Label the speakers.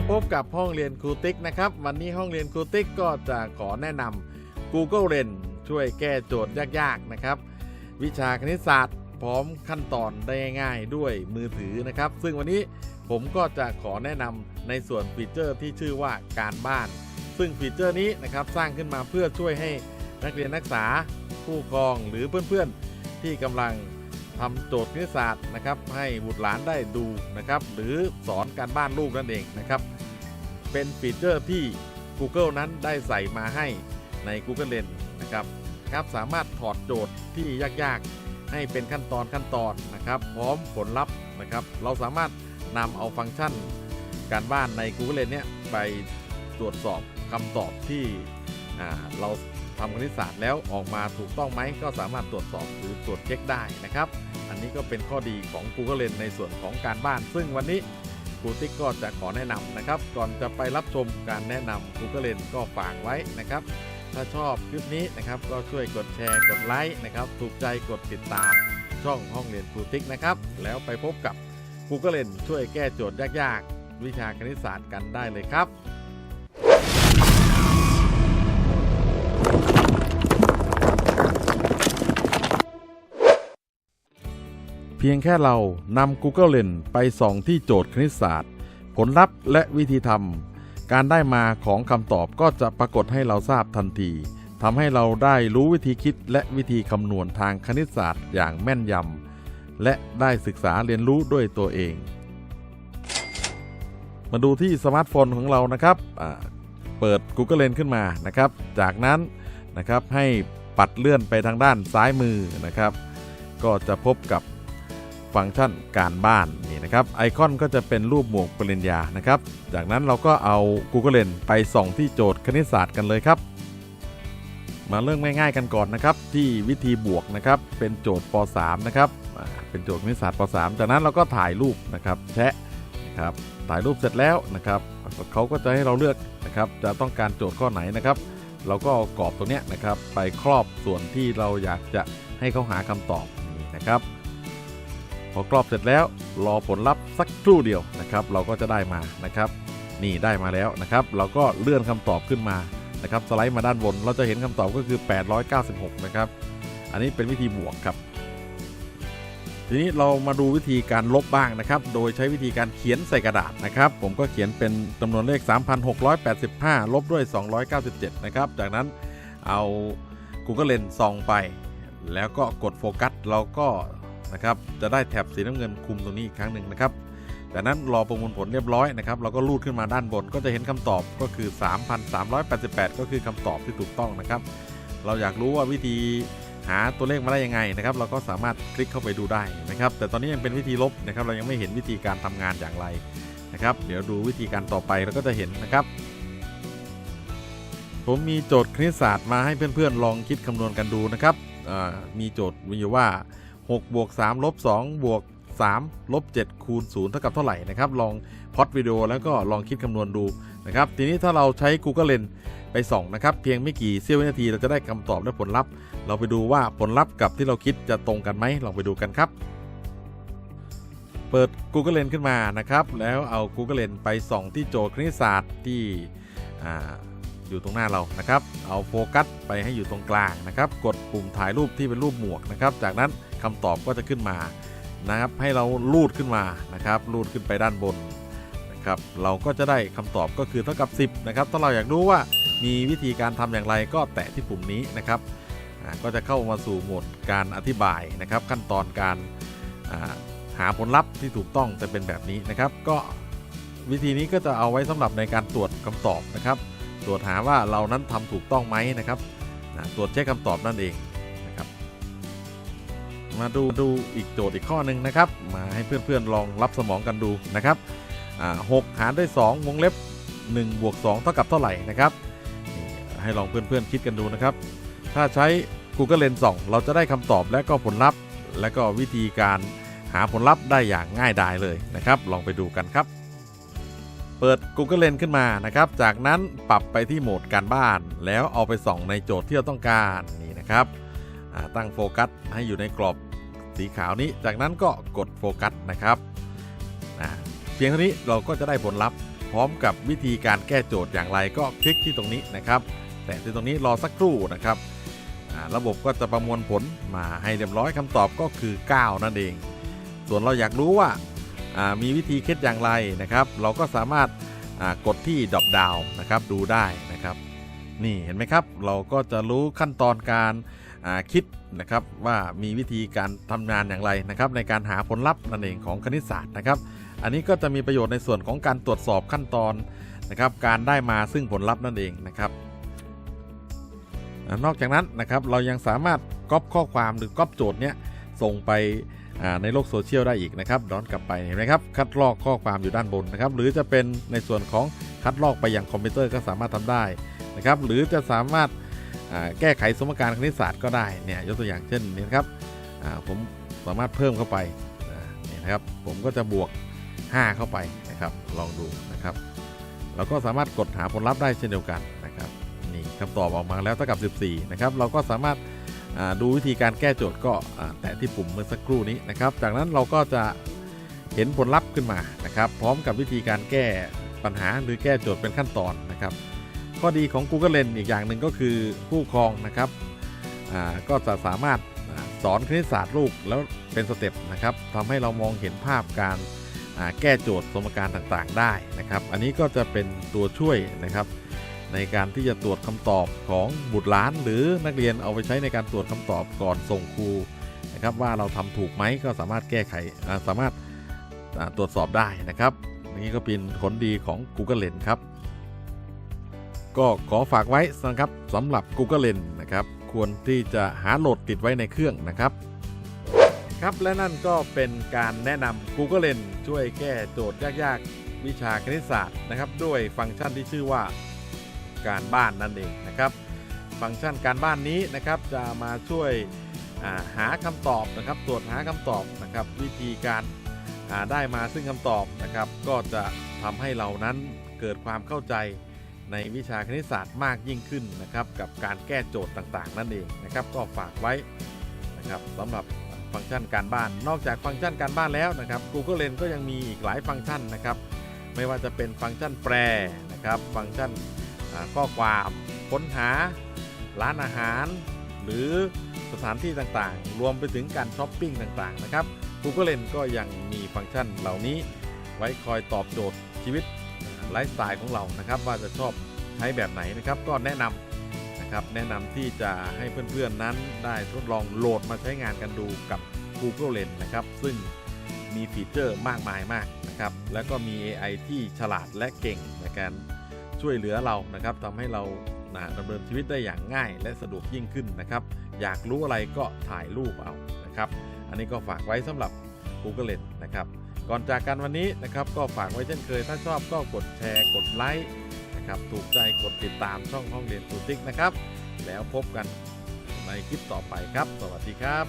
Speaker 1: าพบกับห้องเรียนครูติ๊กนะครับ วันนี้ห้องเรียนครูติ๊กก็จะขอแนะนำ Google l e n ช่วยแก้โจทย์ยากๆนะครับ วิชาคณิตศาสตร์พร้อมขั้นตอนได้ง่ายๆด้วยมือถือนะครับ ซึ่งวันนี้ผมก็จะขอแนะนำในส่วนฟีเจอร์ที่ชื่อว่าการบ้าน ซึ่งฟีเจอร์นี้นะครับสร้างขึ้นมาเพื่อช่วยให้นักเรียนนักศึกษาผู้ปกครองหรือเพื่อนๆที่กำลัง ทำโจทย์คณิตศาสตร์นะครับ ให้บุตรหลานได้ดูนะครับ หรือสอนการบ้านลูกนั่นเองนะครับ เป็นฟีเจอร์ที่ Google นั้นได้ใส่มาให้ใน Google Lens นะครับครับสามารถถอดโจทย์ที่ยากๆ ให้เป็นขั้นตอนขั้นตอนนะครับ พร้อมผลลัพธ์นะครับ เราสามารถนำเอาฟังก์ชัน การบ้านใน Google Lens เนี่ยไปตรวจสอบคำตอบที่เรา ทำคณิตศาสตร์แล้วออกมาถูกต้องไหมก็สามารถตรวจสอบหรือตรวจเช็คได้นะครับ อันนี้ก็เป็นข้อดีของ Google Lens ในส่วนของการบ้าน ซึ่งวันนี้ครูติ๊กก็จะขอแนะนำนะครับ ก่อนจะไปรับชมการแนะนำ Google Lens ก็ฝากไว้นะครับถ้าชอบคลิปนี้นะครับก็ช่วยกดแชร์กดไลค์นะครับถูกใจกดติดตามช่องห้องเรียนครูติ๊กนะครับ แล้วไปพบกับ Google Lens ช่วยแก้โจทย์ยากๆ วิชาคณิตศาสตร์กันได้เลยครับ เพียงแค่เรานำ Google Lens ไปส่องที่โจทย์คณิตศาสตร์ ผลลัพธ์และวิธีทำการได้มาของคำตอบก็จะปรากฏให้เราทราบทันทีทำให้เราได้รู้วิธีคิดและวิธีคำนวณทางคณิตศาสตร์อย่างแม่นยำและได้ศึกษาเรียนรู้ด้วยตัวเอง มาดูที่สมาร์ทโฟนของเรานะครับเปิด Google Lens ขึ้นมานะครับ จากนั้นนะครับให้ปัดเลื่อนไปทางด้านซ้ายมือนะครับ ก็จะพบกับ ฟังก์ชันการบ้านนี่นะครับไอคอนก็จะเป็นรูปหมวกปริญญานะครับ จากนั้นเราก็เอา Google Lens ไปส่องที่โจทย์คณิตศาสตร์กันเลยครับ มาเริ่มง่ายๆกันก่อนนะครับ ที่วิธีบวกนะครับ เป็นโจทย์ป .3 นะครับเป็นโจทย์คณิตศาสตร์ป .3 จากนั้นเราก็ถ่ายรูปนะครับแชะนะครับถ่ายรูปเสร็จแล้วนะครับเขาก็จะให้เราเลือกนะครับ จะต้องการโจทย์ข้อไหนนะครับ เราก็เอากรอบตรงนี้นะครับ ไปครอบส่วนที่เราอยากจะให้เขาหาคำตอบนี่นะครับ พอกรอบเสร็จแล้วรอผลลัพธ์สักครู่เดียวนะครับ เราก็จะได้มานะครับ นี่ได้มาแล้วนะครับ เราก็เลื่อนคำตอบขึ้นมานะครับสไลด์มาด้านบน เราจะเห็นคำตอบก็คือ 896 นะครับ อันนี้เป็นวิธีบวกครับ ทีนี้เรามาดูวิธีการลบบ้างนะครับ โดยใช้วิธีการเขียนใส่กระดาษนะครับ ผมก็เขียนเป็นจำนวนเลข 3,685 ลบด้วย 297 นะครับ จากนั้นเอา Google Lens ส่องไป แล้วก็กดโฟกัส เราก็ นะครับจะได้แถบสีน้ำเงินคุมตรงนี้อีกครั้งหนึ่งนะครับจากนั้นรอประมวลผลเรียบร้อยนะครับเราก็ลูดขึ้นมาด้านบนก็จะเห็นคำตอบก็คือ 3,388 ก็คือคำตอบที่ถูกต้องนะครับ เราอยากรู้ว่าวิธีหาตัวเลขมาได้ยังไงนะครับ เราก็สามารถคลิกเข้าไปดูได้นะครับ แต่ตอนนี้ยังเป็นวิธีลบนะครับ เรายังไม่เห็นวิธีการทำงานอย่างไรนะครับ เดี๋ยวดูวิธีการต่อไปเราก็จะเห็นนะครับ ผมมีโจทย์คณิตศาสตร์มาให้เพื่อนๆลองคิดคำนวณกันดูนะครับมีโจทย์มีอยู่ว่า 6บวก3ลบ2บวก3ลบ7คูณ0เท่ากับเท่าไหร่นะครับ ลองพอดวิดีโอแล้วก็ลองคิดคำนวณดูนะครับ ทีนี้ถ้าเราใช้ Google Lens ไปส่องนะครับ เพียงไม่กี่เสี้ยววินาทีเราจะได้คำตอบและผลลัพธ์ เราไปดูว่าผลลัพธ์กับที่เราคิดจะตรงกันไหมลองไปดูกันครับ เปิด Google Lens ขึ้นมานะครับ แล้วเอา Google Lens ไปส่องที่โจทย์คณิตศาสตร์ที่ออยู่ตรงหน้าเรานะครับ เอาโฟกัสไปให้อยู่ตรงกลางนะครับ กดปุ่มถ่ายรูปที่เป็นรูปหมวกนะครับ จากนั้น คำตอบก็จะขึ้นมานะครับให้เราลูดขึ้นมานะครับลูดขึ้นไปด้านบนนะครับเราก็จะได้คำตอบก็คือเท่ากับ 10นะครับถ้าเราอยากรู้ว่ามีวิธีการทำอย่างไรก็แตะที่ปุ่มนี้นะครับก็จะเข้ามาสู่โหมดการอธิบายนะครับ ขั้นตอนการหาผลลัพธ์ที่ถูกต้องจะเป็นแบบนี้นะครับ ก็วิธีนี้ก็จะเอาไว้สำหรับในการตรวจคำตอบนะครับ ตรวจหาว่าเรานั้นทำถูกต้องไหมนะครับตรวจเช็คคำตอบนั่นเอง มาดูดูอีกโจทย์อีกข้อหนึ่งนะครับ มาให้เพื่อนๆลองรับสมองกันดูนะครับหกหารด้วย 2 วงเล็บ1บวก2เท่ากับเท่าไหร่นะครับให้ลองเพื่อนๆคิดกันดูนะครับ ถ้าใช้ Google Lens 2 เราจะได้คำตอบและก็ผลลัพธ์ และก็วิธีการหาผลลัพธ์ได้อย่างง่ายดายเลยนะครับ ลองไปดูกันครับ เปิด Google Lens ขึ้นมานะครับ จากนั้นปรับไปที่โหมดการบ้าน แล้วเอาไปส่องในโจทย์ที่เราต้องการนี่นะครับ ตั้งโฟกัสให้อยู่ในกรอบสีขาวนี้ จากนั้นก็กดโฟกัสนะครับเพียงเท่านี้เราก็จะได้ผลลัพธ์ พร้อมกับวิธีการแก้โจทย์อย่างไรก็คลิกที่ตรงนี้นะครับ แต่ที่ตรงนี้รอสักครู่นะครับ ระบบก็จะประมวลผลมาให้เรียบร้อยคำตอบก็คือ 9 นั่นเอง ส่วนเราอยากรู้ว่ามีวิธีคิดอย่างไรนะครับ เราก็สามารถกดที่ดรอปดาวนะครับดูได้นะครับ นี่เห็นไหมครับ เราก็จะรู้ขั้นตอนการ คิดนะครับว่ามีวิธีการทำงานอย่างไรนะครับในการหาผลลัพธ์นั่นเองของคณิตศาสตร์นะครับ อันนี้ก็จะมีประโยชน์ในส่วนของการตรวจสอบขั้นตอนนะครับการได้มาซึ่งผลลัพธ์นั่นเองนะครับนอกจากนั้นนะครับเรายังสามารถก๊อปข้อความหรือก๊อปโจทย์เนี้ยส่งไปในโลกโซเชียลได้อีกนะครับย้อนกลับไปเห็นไหมครับคัดลอกข้อความอยู่ด้านบนนะครับหรือจะเป็นในส่วนของคัดลอกไปอยังคอมพิวเตอร์ก็สามารถทำได้นะครับหรือจะสามารถ แก้ไขสมการคณิตศาสตร์ก็ได้เนี่ยยกตัวอย่างเช่นนี้นะครับผมสามารถเพิ่มเข้าไปเนี่ยนะครับผมก็จะบวก 5 เข้าไปนะครับลองดูนะครับเราก็สามารถกดหาผลลัพธ์ได้เช่นเดียวกันนะครับนี่คำตอบออกมาแล้วเท่ากับ 14นะครับเราก็สามารถดูวิธีการแก้โจทย์ก็แตะที่ปุ่มเมื่อสักครู่นี้นะครับจากนั้นเราก็จะเห็นผลลัพธ์ขึ้นมานะครับ พร้อมกับวิธีการแก้ปัญหาหรือแก้โจทย์เป็นขั้นตอนนะครับ ข้อดีของ Google Lens อีกอย่างหนึ่งก็คือผู้ครองนะครับก็จะสามารถสอนคณิตศาสตร์ลูกแล้วเป็นสเต็ปนะครับทำให้เรามองเห็นภาพการแก้โจทย์สมการต่างๆได้นะครับ อันนี้ก็จะเป็นตัวช่วยนะครับ ในการที่จะตรวจคำตอบของบุตรหลาน หรือนักเรียนเอาไปใช้ในการตรวจคำตอบก่อนส่งครูนะครับ ว่าเราทำถูกไหมก็สามารถแก้ไขสามารถตรวจสอบได้นะครับนี่ก็เป็นผลดีของ Google Lens ครับ ก็ขอฝากไว้นะครับสำหรับ Google Lens นะครับ ควรที่จะหาโหลดติดไว้ในเครื่องนะครับครับและนั่นก็เป็นการแนะนำ Google Lens ช่วยแก้โจทย์ยากๆ วิชาคณิตศาสตร์นะครับ ด้วยฟังก์ชันที่ชื่อว่าการบ้านนั่นเองนะครับ ฟังก์ชันการบ้านนี้นะครับจะมาช่วยาหาคำตอบนะครับ ตรวจหาคำตอบนะครับ วิธีการาได้มาซึ่งคำตอบนะครับ ก็จะทำให้เรานั้นเกิดความเข้าใจ ในวิชาคณิตศาสตร์มากยิ่งขึ้นนะครับ กับการแก้โจทย์ต่างๆ นั่นเองนะครับ ก็ฝากไว้นะครับสำหรับฟังก์ชันการบ้าน นอกจากฟังก์ชันการบ้านแล้วนะครับ Google Lens ก็ยังมีอีกหลายฟังก์ชันนะครับ ไม่ว่าจะเป็นฟังก์ชันแปลนะครับ ฟังก์ชันข้อความค้นหา ร้านอาหาร หรือสถานที่ต่างๆ รวมไปถึงการช้อปปิ้งต่างๆนะครับ Google Lens ก็ยังมีฟังก์ชันเหล่านี้ไว้คอยตอบโจทย์ชีวิต ไลฟ์สไตล์ของเรานะครับ ว่าจะชอบใช้แบบไหนนะครับ ก็แนะนำนะครับแนะนำที่จะให้เพื่อนๆนั้นได้ทดลองโหลดมาใช้งานกันดูกับ Google Lens นะครับ ซึ่งมีฟีเจอร์มากมายมากนะครับ แล้วก็มี AI ที่ฉลาดและเก่งในการช่วยเหลือเรานะครับทำให้เรานะดำเนินชีวิตได้อย่างง่ายและสะดวกยิ่งขึ้นนะครับ อยากรู้อะไรก็ถ่ายรูปเอานะครับ อันนี้ก็ฝากไว้สำหรับ Google Lens นะครับ ก่อนจากกันวันนี้นะครับก็ฝากไว้เช่นเคย ถ้าชอบก็กดแชร์กดไลค์นะครับถูกใจกดติดตามช่องห้องเรียนตูติกนะครับ แล้วพบกันในคลิปต่อไปครับ สวัสดีครับ